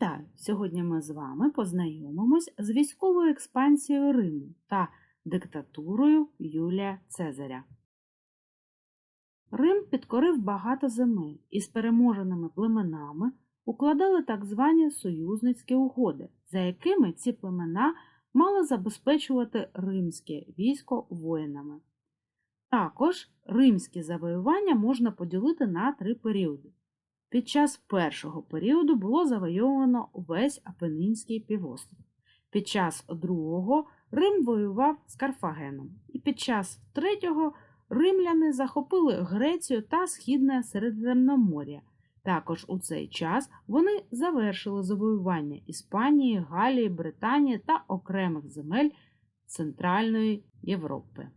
Вітаю! Сьогодні ми з вами познайомимось з військовою експансією Риму та диктатурою Юлія Цезаря. Рим підкорив багато земель і з переможеними племенами укладали так звані союзницькі угоди, за якими ці племена мали забезпечувати римське військо воїнами. Також римські завоювання можна поділити на три періоди. Під час першого періоду було завойовано весь Апенінський півострів. Під час другого Рим воював з Карфагеном. І під час третього римляни захопили Грецію та Східне Середземномор'я. Також у цей час вони завершили завоювання Іспанії, Галії, Британії та окремих земель Центральної Європи.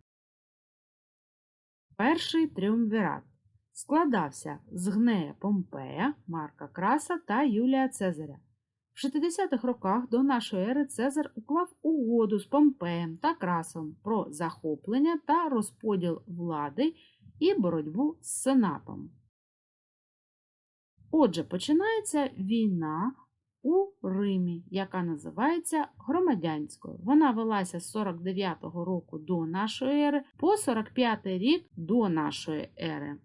Перший тріумвірат складався з Гнея Помпея, Марка Краса та Юлія Цезаря. В 60-х роках до нашої ери Цезар уклав угоду з Помпеєм та Красом про захоплення та розподіл влади і боротьбу з Сенатом. Отже, починається війна у Римі, яка називається громадянською. Вона велася з 49-го року до нашої ери по 45-й рік до нашої ери.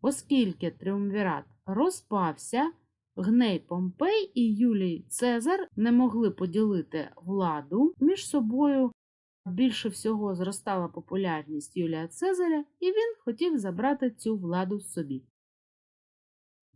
Оскільки тріумвірат розпався, Гней Помпей і Юлій Цезар не могли поділити владу між собою. Більше всього зростала популярність Юлія Цезаря, і він хотів забрати цю владу собі.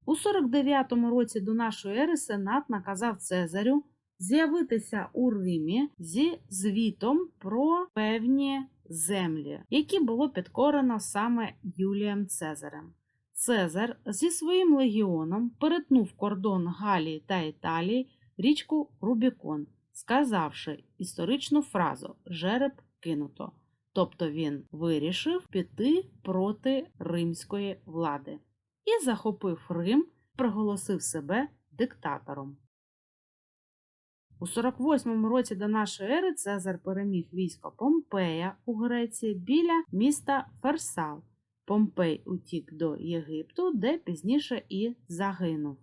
У 49-му році до нашої ери Сенат наказав Цезарю з'явитися у Римі зі звітом про певні землі, які було підкорено саме Юлієм Цезарем. Цезар зі своїм легіоном перетнув кордон Галії та Італії річку Рубікон, сказавши історичну фразу Жереб кинуто. Тобто він вирішив піти проти римської влади і захопив Рим, проголосив себе диктатором. У 48 році до нашої ери Цезар переміг військо Помпея у Греції біля міста Ферсал. Помпей утік до Єгипту, де пізніше і загинув.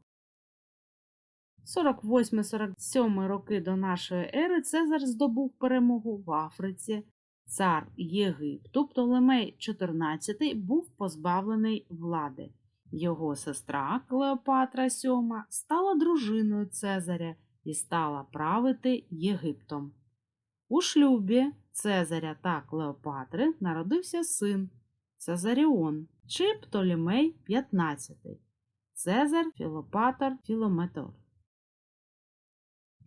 48-47 роки до нашої ери Цезар здобув перемогу в Африці. Цар Єгипту, Птолемей XIV, був позбавлений влади. Його сестра Клеопатра VII стала дружиною Цезаря і стала правити Єгиптом. У шлюбі Цезаря та Клеопатри народився син Цезаріон чи Птолімей 15, Цезар Філопатор Філометор.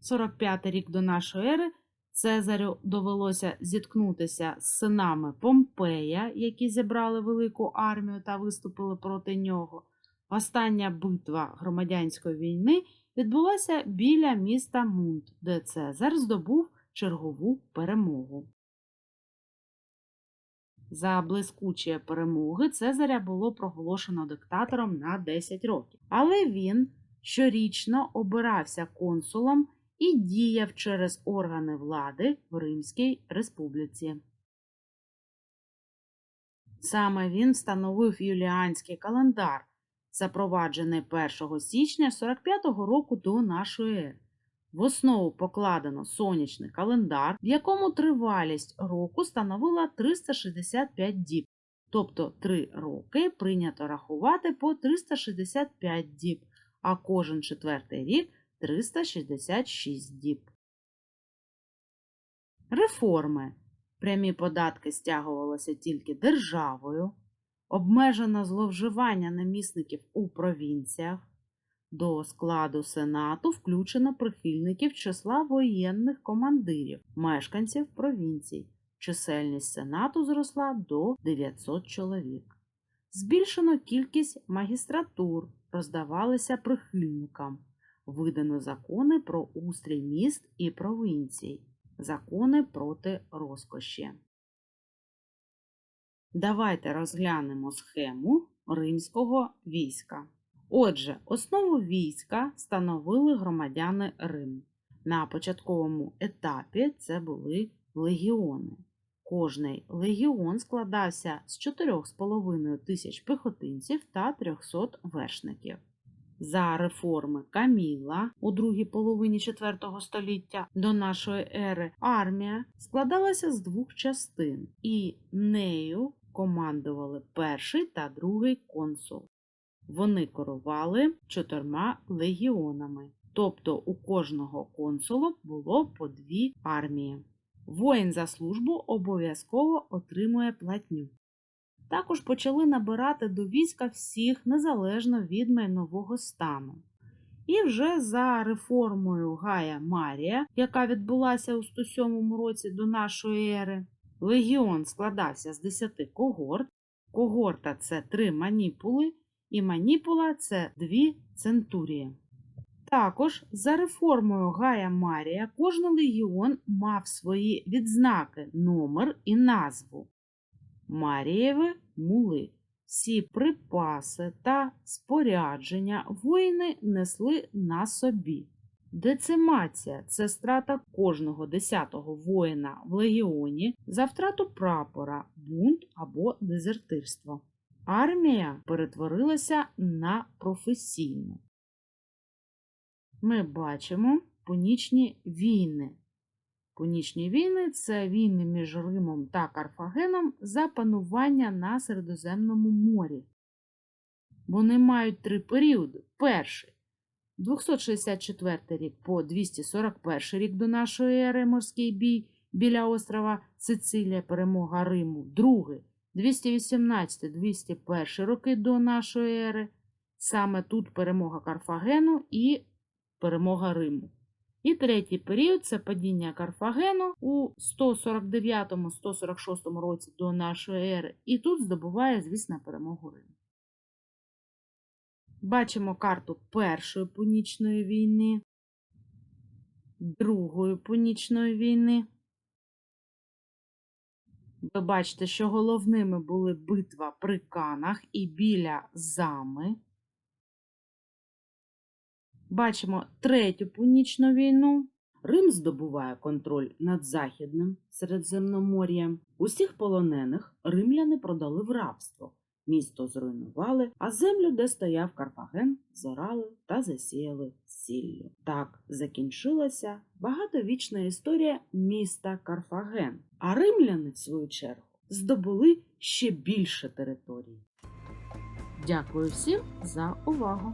45 рік до нашої ери Цезарю довелося зіткнутися з синами Помпея, які зібрали велику армію та виступили проти нього. Остання битва громадянської війни відбулася біля міста Мунт, де Цезар здобув чергову перемогу. За блискучі перемоги Цезаря було проголошено диктатором на 10 років, але він щорічно обирався консулом і діяв через органи влади в Римській республіці. Саме він встановив юліанський календар, запроваджений 1 січня 45-го року до нашої ери. В основу покладено сонячний календар, в якому тривалість року становила 365 діб, тобто 3 роки прийнято рахувати по 365 діб, а кожен четвертий рік 366 діб. Реформи. Прямі податки стягувалися тільки державою, обмежено зловживання намісників у провінціях. До складу Сенату включено прихильників числа воєнних командирів, мешканців провінцій. Чисельність Сенату зросла до 900 чоловік. Збільшено кількість магістратур, роздавалися прихильникам. Видано закони про устрій міст і провінцій, закони проти розкоші. Давайте розглянемо схему римського війська. Отже, основу війська становили громадяни Риму. На початковому етапі це були легіони. Кожний легіон складався з 4,5 тисяч піхотинців та 300 вершників. За реформи Каміла у другій половині IV століття до нашої ери армія складалася з двох частин, і нею командували перший та другий консул. Вони керували чотирма легіонами, тобто у кожного консула було по дві армії. Воїн за службу обов'язково отримує платню. Також почали набирати до війська всіх незалежно від майнового стану. І вже за реформою Гая Марія, яка відбулася у 107 році до нашої ери, легіон складався з 10 когорт. Когорта це три маніпули, і маніпула це дві центурії. Також за реформою Гая Марія кожен легіон мав свої відзнаки, номер і назву. Марієви мули. Всі припаси та спорядження воїни несли на собі. Децимація це страта кожного десятого воїна в легіоні за втрату прапора, бунт або дезертирство. Армія перетворилася на професійну. Ми бачимо пунічні війни. Пунічні війни це війни між Римом та Карфагеном за панування на Середоземному морі. Вони мають три періоди. Перший 264 рік по 241 рік до нашої ери морський бій біля острова Сицилія, перемога Риму. Другий 218-201 роки до нашої ери. Саме тут перемога Карфагену і перемога Риму. І третій період це падіння Карфагену у 149-146 році до нашої ери. І тут здобуває, звісно, перемогу Риму. Бачимо карту Першої пунічної війни, Другої пунічної війни. Ви бачите, що головними були битва при Канах і біля Зами. Бачимо третю пунічну війну. Рим здобуває контроль над Західним Середземномор'ям. Усіх полонених римляни продали в рабство. Місто зруйнували, а землю, де стояв Карфаген, зорали та засіяли сіллю. Так закінчилася багатовічна історія міста Карфаген. А римляни, в свою чергу, здобули ще більше території. Дякую всім за увагу!